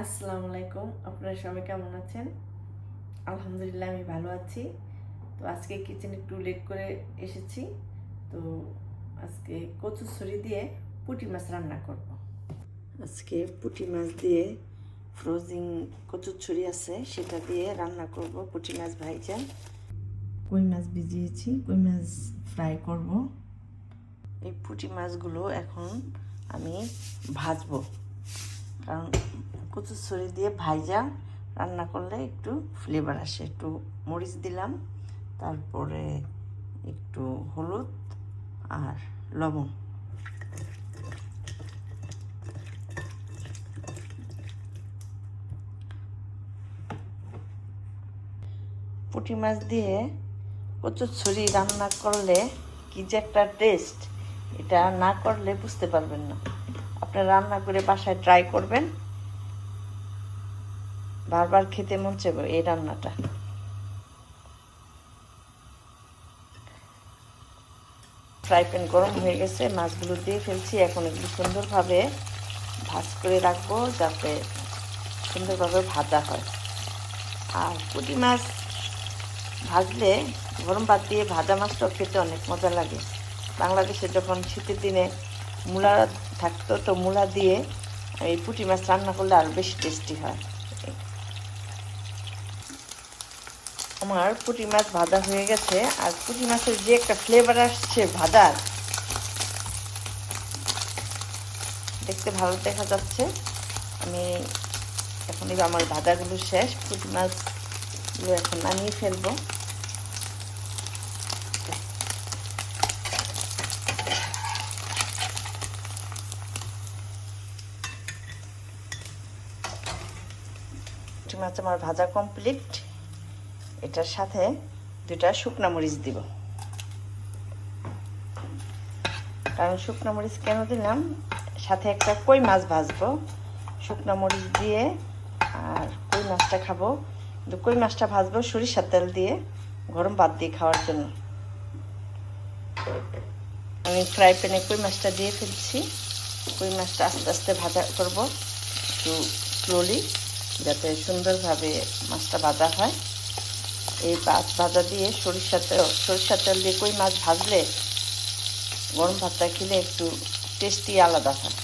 আসসালামু আলাইকুম। আপনারা সবাই কেমন আছেন? আলহামদুলিল্লাহ, আমি ভালো আছি। তো আজকে কিচেনে একটু লেট করে এসেছি। তো আজকে কচু ছড়ি দিয়ে পুঁটি মাছ রান্না করব। আজকে পুঁটি মাছ দিয়ে ফ্রোজিং কচুর ছড়ি আছে, সেটা দিয়ে রান্না করব পুঁটি মাছ ভাইজান কই মাছ ভিজিয়েছি, কই মাছ ফ্রাই করব। এই পুঁটি মাছগুলো এখন আমি ভাজবো। কারণ কচু ছড়ি দিয়ে ভাইজা, রান্না করলে একটু ফ্লেভার আসে। একটু মরিচ দিলাম, তারপরে একটু হলুদ আর লবণ। পুঁটি মাছ দিয়ে কচুর ছড়ি রান্না করলে কি যে একটা টেস্ট এটা না করলে বুঝতে পারবেন না। আপনারা রান্না করে বাসায় ট্রাই করবেন। বারবার খেতে মন চাইবে এই রান্নাটা। ফ্রাই প্যান গরম হয়ে গেছে, মাছগুলো দিয়ে ফেলছি। এখন এগুলো সুন্দরভাবে ভাজ করে রাখব যাতে সুন্দরভাবে ভাজা হয়। আর পুঁটি মাছ ভাজলে, গরম ভাত দিয়ে ভাজা মাছটাও খেতে অনেক মজা লাগে। বাংলাদেশে যখন শীতের দিনে মূলা থাকতো, তো মূলা দিয়ে এই পুঁটি মাছ রান্না করলে আরও বেশি টেস্টি হয়। আমার পুঁটি মাছ ভাজা হয়ে গেছে, আর পুঁটি মাছের যে একটা ফ্লেভার আসছে ভাজার দেখতে ভালো দেখা যাচ্ছে। আমি এখন আমার ভাজাগুলো শেষ, পুঁটি মাছগুলো এখন নামিয়ে ফেলব। মাছ আমার ভাজা কমপ্লিট এটার সাথে দুটা শুকনা মরিচ দিব। কারণ শুকনো মরিচ কেন দিলাম? সাথে একটা কই মাছ ভাজবো। শুকনো মরিচ দিয়ে আর কই মাছটা খাব? কিন্তু কই মাছটা ভাজবো? সরিষার তেল দিয়ে, গরম ভাত দিয়ে খাওয়ার জন্য। আমি ফ্রাই প্যানে কই মাছটা দিয়ে ফেলছি। কই মাছটা আস্তে আস্তে ভাজা করব। একটু স্লোলি যাতে সুন্দরভাবে মাছটা ভাজা হয়। এই মাছ ভাজা দিয়ে সরিষার তেল সরিষার তেল দিয়ে কই মাছ ভাজলে গরম ভাতটা খেলে একটু টেস্টি আলাদা হয়।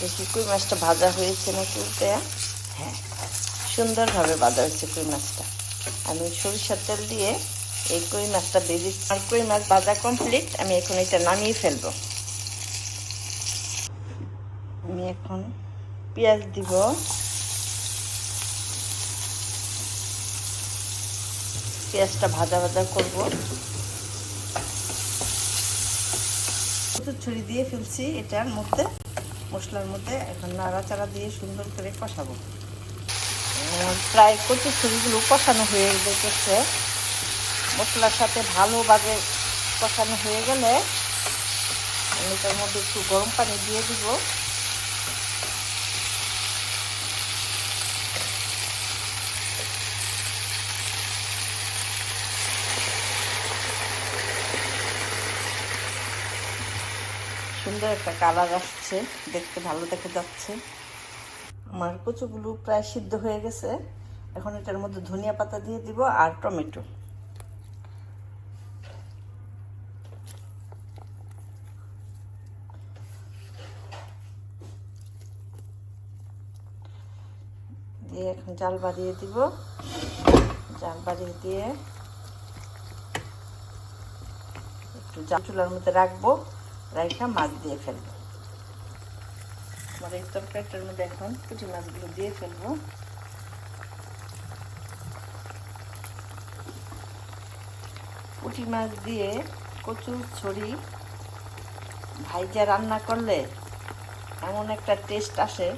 দেখি কই মাছটা ভাজা হয়েছে না তুলতে হ্যাঁ সুন্দরভাবে ভাজা হয়েছে কই মাছটা। আমি সরিষার তেল দিয়ে এই কই মাছটা ভেজে আর কই মাছ ভাজা কমপ্লিট আমি এখন এটা নামিয়ে ফেলব। আমি এখন পেঁয়াজ দিব। পেঁয়াজটা ভাজা ভাজা করব। ছুরি দিয়ে ফেলছি এটার মধ্যে। মশলার মধ্যে এখন নাড়াচাড়া দিয়ে সুন্দর করে কষাবো। প্রায় কচুর ছুরিগুলো কষানো হয়ে যেতেছে মশলার সাথে ভালোভাবে কষানো হয়ে গেলে আমি তার মধ্যে একটু গরম পানি দিয়ে দিব। সুন্দর একটা কালার আসছে। দেখতে ভালো দেখা যাচ্ছে। আমার কচুগুলো প্রায় সিদ্ধ হয়ে গেছে। এখন এটার মধ্যে ধনিয়া পাতা দিয়ে দিব আর টমেটো। দিয়ে এখন জাল বাড়িয়ে দিব। জাল বাড়িয়ে দিয়ে একটু জাল চুলার মধ্যে রাখব। রাইখা মাছ দিয়ে ফেলব। আমার এই তরকারিটার মধ্যে এখন পুঁটি মাছগুলো দিয়ে ফেলব। পুঁটি মাছ দিয়ে কচু ছড়ি ভাইজা রান্না করলে এমন একটা টেস্ট আসে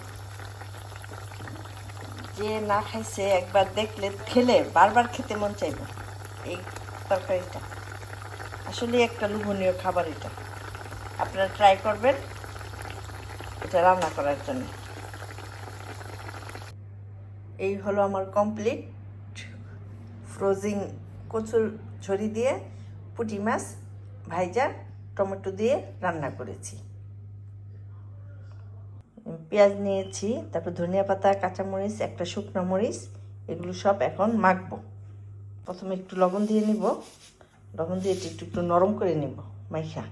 যে না খাইছে একবার দেখলে খেলে বারবার খেতে মন চাইবে এই তরকারিটা। আসলে একটা লোভনীয় খাবার এটা। আপনারা ট্রাই করবেন এটা রান্না করার জন্য। এই হলো আমার কমপ্লিট ফ্রোজিং কচুর ঝরি দিয়ে পুঁটি মাছ ভাইজা টমেটো দিয়ে রান্না করেছি। পেঁয়াজ নিয়েছি, তারপর ধনিয়া পাতা, কাঁচামরিচ, একটা শুকনো মরিচ, এগুলো সব এখন মাখবো। প্রথমে একটু লবণ দিয়ে নিব। লবণ দিয়ে একটু একটু নরম করে নিব, মাইখা।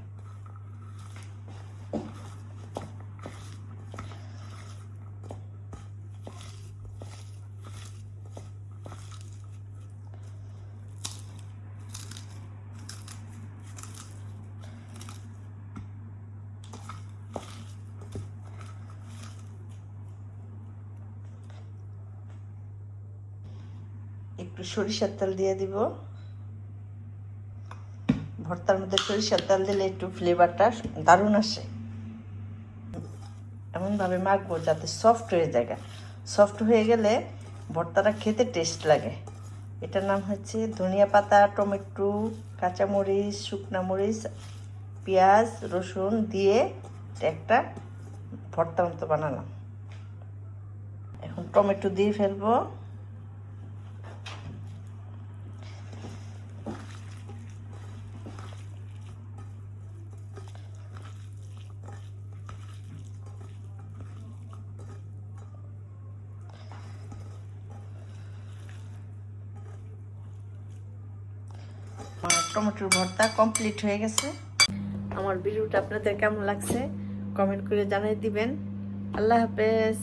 একটু সরিষার তেল দিয়ে দিব। ভর্তার মধ্যে সরিষার তেল দিলে একটু ফ্লেভারটা দারুণ আসে। এমনভাবে মাখবো যাতে সফট হয়ে যায় সফট হয়ে গেলে ভর্তাটা খেতে টেস্ট লাগে। এটার নাম হচ্ছে ধনিয়া পাতা, টমেটো, কাঁচামরিচ, শুকনা মরিচ, পেঁয়াজ, রসুন দিয়ে একটা ভর্তার মতো বানালাম। এখন টমেটো দিয়ে ফেলব। আমার টমেটোর ভর্তা কমপ্লিট হয়ে গেছে। আমার ভিডিওটা আপনাদের কেমন লাগছে? কমেন্ট করে জানিয়ে দিবেন। আল্লাহ হাফেজ।